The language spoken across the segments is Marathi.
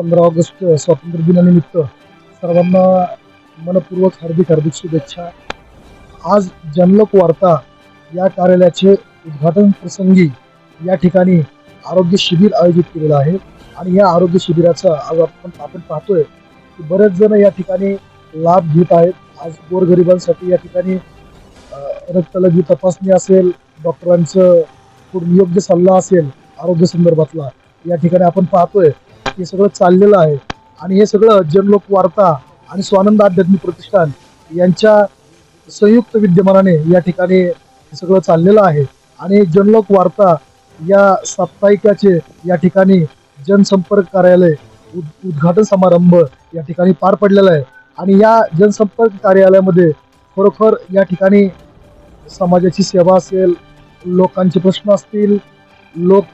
पंधरा ऑगस्ट स्वातंत्र्य दिनानिमित्त सर्वांना मनपूर्वक हार्दिक हार्दिक शुभेच्छा. आज जनलोक वार्ता या कार्यालयाचे उद्घाटन प्रसंगी या ठिकाणी आरोग्य शिबिर आयोजित केलेलं आहे. आणि या आरोग्य शिबिराचा आज आपण आपण पाहतोय की बरेच जण या ठिकाणी लाभ घेत आहेत. आज गोरगरिबांसाठी या ठिकाणी अ, रक्तलघवी तपासणी असेल डॉक्टरांचं पूर्ण योग्य सल्ला असेल आरोग्य संदर्भातला. या ठिकाणी आपण पाहतोय हे सगळं चाललेलं आहे. आणि हे सगळं जनलोक वार्ता आणि स्वानंद आध्यात्मिक प्रतिष्ठान यांच्या संयुक्त विद्यमानाने या ठिकाणी हे सगळं चाललेलं आहे. आणि जनलोक वार्ता या साप्ताहिकाचे या ठिकाणी जनसंपर्क कार्यालय उद- उद्घाटन समारंभ या ठिकाणी पार पडलेला आहे. आणि या जनसंपर्क कार्यालयामध्ये खरोखर या ठिकाणी समाजाची सेवा असेल लोकांचे प्रश्न असतील लोक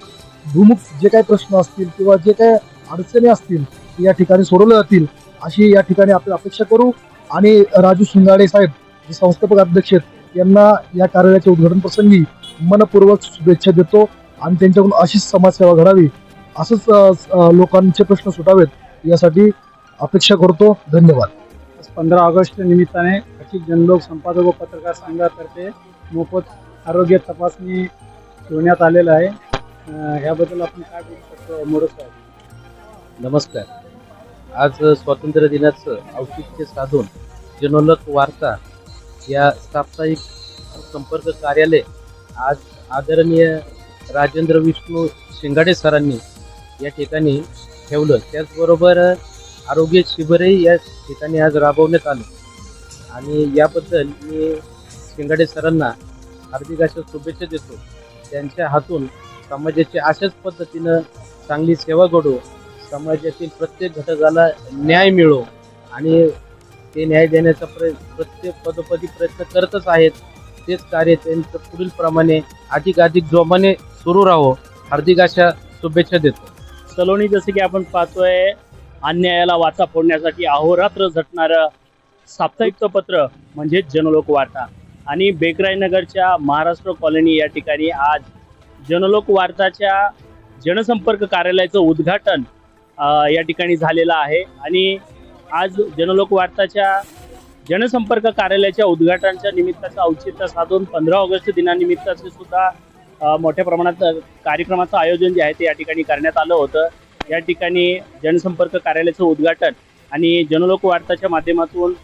भूमुख जे काही प्रश्न असतील किंवा जे काही अडचणी असतील या ठिकाणी सोडवल्या जातील अशी या ठिकाणी आपण अपेक्षा करू. आणि राजू शिंगाडे साहेब जे संस्थापक अध्यक्ष आहेत यांना या कार्यालयाच्या उद्घाटन प्रसंगी मनपूर्वक शुभेच्छा देतो आणि त्यांच्याकडून अशीच समाजसेवा घडावी असंच लोकांचे प्रश्न सुटावेत यासाठी अपेक्षा करतो. धन्यवाद. पंधरा ऑगस्ट निमित्ताने खचित जनलोक संपादक व पत्रकार संघातर्फे मोफत आरोग्य तपासणी ठेवण्यात आलेलं आहे. ह्याबद्दल आपण काय बोलू शकतो मोडस नमस्कार. आज स्वातंत्र्य दिनाचं औचित्य साधून जनोलक वार्ता या साप्ताहिक संपर्क कार्यालय आज आदरणीय राजेंद्र विष्णू शिंगाडे सरांनी या ठिकाणी ठेवलं. त्याचबरोबर आरोग्य शिबिरही या ठिकाणी आज राबवण्यात आलं. आणि याबद्दल मी शिंगाडे सरांना हार्दिक अशा शुभेच्छा देतो. त्यांच्या हातून समाजाची अशाच पद्धतीनं चांगली सेवा घडो समाजातील प्रत्येक घटकाला न्याय मिळो आणि ते न्याय देण्याचा प्रय प्रत्येक पदोपदी प्रयत्न करतच आहेत. तेच कार्य त्यांचं पुढील प्रमाणे अधिकाधिक जोमाने सुरू राहो. हार्दिक अशा शुभेच्छा देतो. सलोनी जसं की आपण पाहतोय अन्यायाला वाचा फोडण्यासाठी अहोरात्र झटणारं साप्ताहिक पत्र म्हणजे जनलोक वार्ता. आणि बेकराईनगरच्या महाराष्ट्र कॉलनी या ठिकाणी आज जनलोक वार्ताच्या जनसंपर्क कार्यालयाचं उद्घाटन या ठिकाणी झालेला आहे. आणि आज जनलोक वार्ताच्या जनसंपर्क कार्यालयाच्या उद्घाटनाच्या निमित्ताचं औचित्य साधून पंधरा ऑगस्ट दिनानिमित्ताचे सुद्धा मोठ्या प्रमाणात कार्यक्रमाचं आयोजन जे आहे ते या ठिकाणी करण्यात आलं होतं. या ठिकाणी जनसंपर्क कार्यालयाचं उद्घाटन आणि जनलोक वार्ताच्या माध्यमातून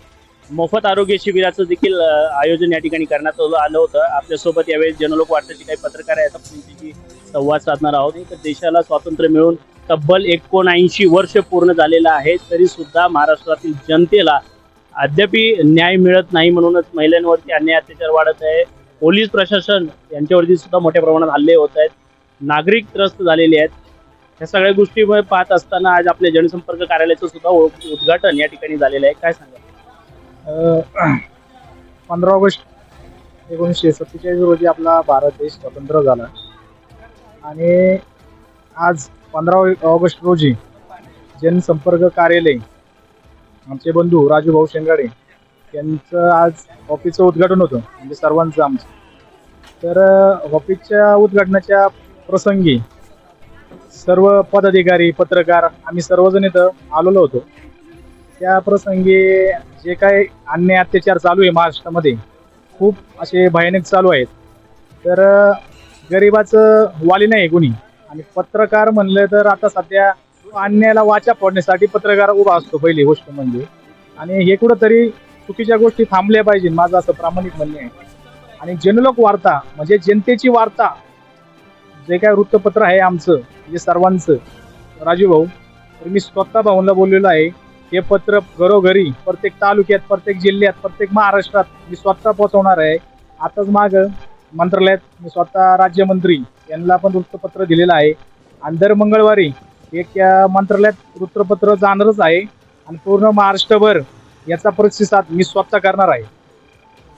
मोफत आरोग्य शिबिराचं देखील आयोजन या ठिकाणी करण्यात आलं आलं होतं. आपल्यासोबत यावेळी जनलोक वार्ताचे काही पत्रकार आहेत. आपण त्यांच्याशी संवाद साधणार आहोत. तर देशाला स्वातंत्र्य मिळून तब्बल एकोणऐंशी वर्ष पूर्ण झालेलं आहे. तरी सुद्धा महाराष्ट्रातील जनतेला अद्यापी न्याय मिळत नाही म्हणूनच महिलांवरती अन्याय अत्याचार वाढत आहे. पोलीस प्रशासन यांच्यावरती सुद्धा मोठ्या प्रमाणात हल्ले होत आहेत. नागरिक त्रस्त झालेले आहेत. ह्या सगळ्या गोष्टी पाहत असताना आज आपल्या जनसंपर्क कार्यालयाचं सुद्धा उद्घाटन या ठिकाणी झालेलं आहे. काय सांगा पंधरा ऑगस्ट एकोणीसशे सत्तेचाळीस रोजी आपला भारत देश स्वतंत्र झाला. आणि आज पंधरा ऑगस्ट रोजी जनसंपर्क कार्यालय आमचे बंधू राजू भाऊ शेंगाडे यांचं आज ऑफिसचं उद्घाटन होतं म्हणजे सर्वांचं आमचं. तर ऑफिसच्या उद्घाटनाच्या प्रसंगी सर्व पदाधिकारी पत्रकार आम्ही सर्वजण इथं आलेलो होतो. त्या प्रसंगी जे काय अन्याय अत्याचार चालू आहे महाराष्ट्रामध्ये खूप असे भयानक चालू आहेत. तर गरिबाचं वाली नाही कोणी. आणि पत्रकार म्हणलं तर आता सध्या अन्यायाला वाचा फोडण्यासाठी पत्रकार उभा असतो पहिली गोष्ट म्हणजे. आणि हे कुठंतरी चुकीच्या गोष्टी थांबल्या पाहिजे माझं असं प्रामाणिक म्हणणे आहे. आणि जनलोक वार्ता म्हणजे जनतेची वार्ता. जे काय वृत्तपत्र आहे आमचं म्हणजे सर्वांचं राजू भाऊ तर मी स्वतः भाऊंना बोललेलो आहे हे पत्र घरोघरी प्रत्येक तालुक्यात प्रत्येक जिल्ह्यात प्रत्येक महाराष्ट्रात मी स्वतः पोहोचवणार आहे. आताच माग मंत्रालयात मी स्वतः राज्यमंत्री यांना पण वृत्तपत्र दिलेलं आहे. आणि दर मंगळवारी एक मंत्रालयात वृत्तपत्र जाणारच आहे. आणि पूर्ण महाराष्ट्रभर याचा प्रतिसाद मी स्वतः करणार आहे.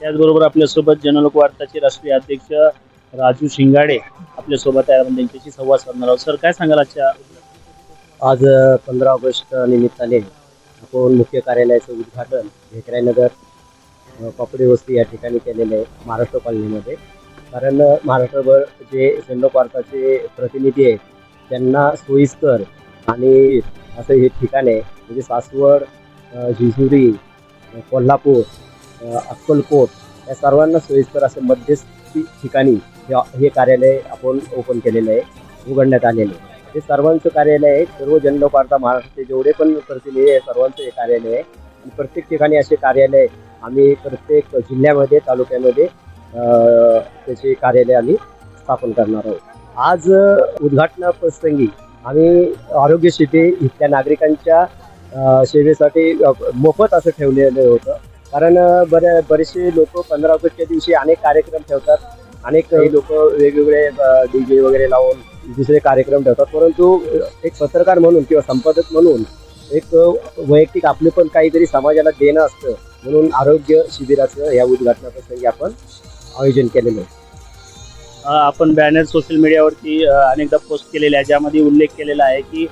त्याचबरोबर आपल्यासोबत जनलोक वार्ताचे राष्ट्रीय अध्यक्ष राजू शिंगाडे आपल्यासोबत आहे आपण त्यांच्याशी संवाद साधणार आहोत. सर काय सांगाल आजच्या आज पंधरा ऑगस्ट निमित्ताने आपण मुख्य कार्यालयाचं उद्घाटन भेकरायनगर पापडी वस्ती या ठिकाणी केलेलं आहे महाराष्ट्र कॉलनीमध्ये. कारण महाराष्ट्रभर जे सेंडो पार्काचे प्रतिनिधी आहेत त्यांना सोयीस्कर आणि असं हे ठिकाण आहे म्हणजे सासवड जिजुरी कोल्हापूर अक्कलकोट या सर्वांना सोयीस्कर असं मध्यस्थी ठिकाणी हे हे कार्यालय आपण ओपन केलेलं आहे उघडण्यात आलेलं आहे. हे सर्वांचं कार्यालय आहे सर्व जनलोक वार्ता महाराष्ट्राचे जेवढे पण प्रतिनिधी आहे सर्वांचं हे कार्यालय आहे. आणि प्रत्येक ठिकाणी असे कार्यालय आम्ही प्रत्येक जिल्ह्यामध्ये तालुक्यामध्ये त्याची कार्यालय आम्ही स्थापन करणार आहोत. आज अ, उद्घाटनाप्रसंगी आम्ही आरोग्य शिबिर इथल्या नागरिकांच्या सेवेसाठी मोफत असं ठेवलेलं होतं. कारण बरे बऱ्या बरेचसे लोक पंधरा ऑगस्टच्या दिवशी अनेक कार्यक्रम ठेवतात. अनेक लोक वेगवेगळे डी जे वगैरे लावून दुसरे कार्यक्रम ठेवतात. परंतु एक पत्रकार म्हणून किंवा संपादक म्हणून एक वैयक्तिक आपले पण काहीतरी समाजाला देणं असतं. म्हणून आरोग्य शिबिराचं या उद्घाटनाप्रसंगी आपण आयोजन केलेलं आहे. आपण बॅनर सोशल मीडियावरती अनेकदा पोस्ट केलेले आहे ज्यामध्ये उल्लेख केलेला आहे की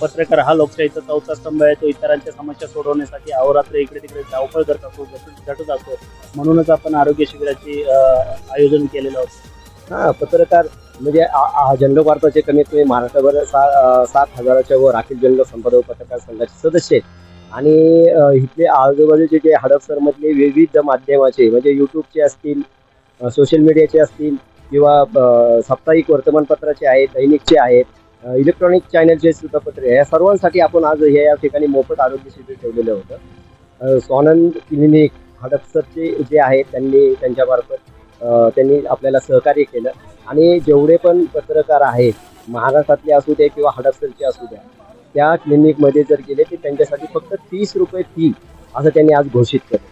पत्रकार हा लोकशाहीचा चौथा स्तंभ आहे तो इतरांच्या समस्या सोडवण्यासाठी अहोरात्र इकडे तिकडे धावपळ करत असतो झटत असतो. म्हणूनच आपण आरोग्य शिबिराचे आयोजन केलेलं होतं. हा पत्रकार म्हणजे जनलोक वार्ताचे कमीत कमी महाराष्ट्रभर सा सात हजाराच्या वर अखिल जनलोक संपादक पत्रकार संघाचे सदस्य आहेत. आणि इथले आजूबाजूचे जे हडपसरमधले विविध माध्यमाचे म्हणजे यूट्यूबचे असतील सोशल मीडियाचे असतील किंवा साप्ताहिक वर्तमानपत्राचे आहेत दैनिकचे आहेत इलेक्ट्रॉनिक चॅनलचे सुद्धा पत्रे या सर्वांसाठी आपण आज हे या ठिकाणी मोफत आरोग्य शिबिर ठेवलेलं होतं. स्वानंद क्लिनिक हडपसरचे जे आहेत त्यांनी त्यांच्यामार्फत त्यांनी आपल्याला सहकार्य केलं. आणि जेवढे पण पत्रकार आहेत महाराष्ट्रातले असू दे किंवा हडपसरचे असू द्या त्या क्लिनिकमध्ये जर गेले ते त्यांच्यासाठी फक्त तीस रुपये फी असं त्यांनी आज घोषित केलं.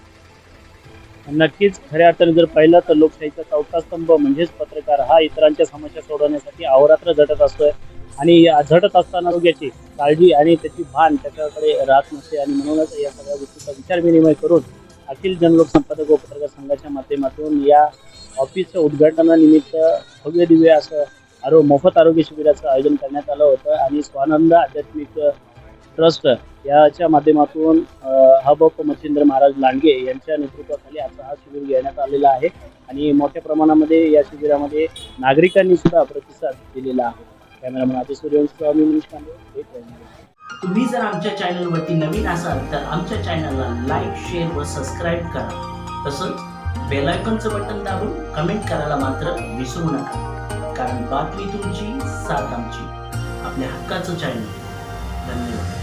नक्कीच खऱ्या अर्थाने जर पाहिलं तर लोकशाहीचा चौथा स्तंभ म्हणजेच पत्रकार हा इतरांच्या समस्या सोडवण्यासाठी अहोरात्र झटत असतोय. आणि या झटत असताना आरोग्याची काळजी आणि त्याची भान त्याच्याकडे राहत नसते. आणि म्हणूनच या सगळ्या गोष्टीचा विचार विनिमय करून अखिल जनलोक संपादक व पत्रकार संघाच्या माध्यमातून या ऑफिसच्या उद्घाटनानिमित्त भव्य दिव्य असं आरो मोफत आरोग्य शिबिराचं आयोजन करण्यात आलं होतं. आणि स्वानंद आध्यात्मिक ट्रस्ट याच्या माध्यमातून हबप मच्छिंद्र महाराज लांडगे यांच्या नेतृत्वाखाली आता हा शिबिर घेण्यात आलेला आहे आणि मोठ्या प्रमाणामध्ये या शिबिरामध्ये नागरिकांनी सुद्धा प्रतिसाद दिलेला आहे. कॅमेरामॅन आधी सूर्यवंशी मी मनीष तुम्ही जर आमच्या चॅनलवरती नवीन असाल तर आमच्या चॅनलला लाईक शेअर व सबस्क्राईब करा. तसंच बेलायकॉनचं बटन दाबून कमेंट करायला मात्र विसरू नका. कारण बातमी तुमची साथ आमची. आपल्या हक्काचं चॅनल. धन्यवाद.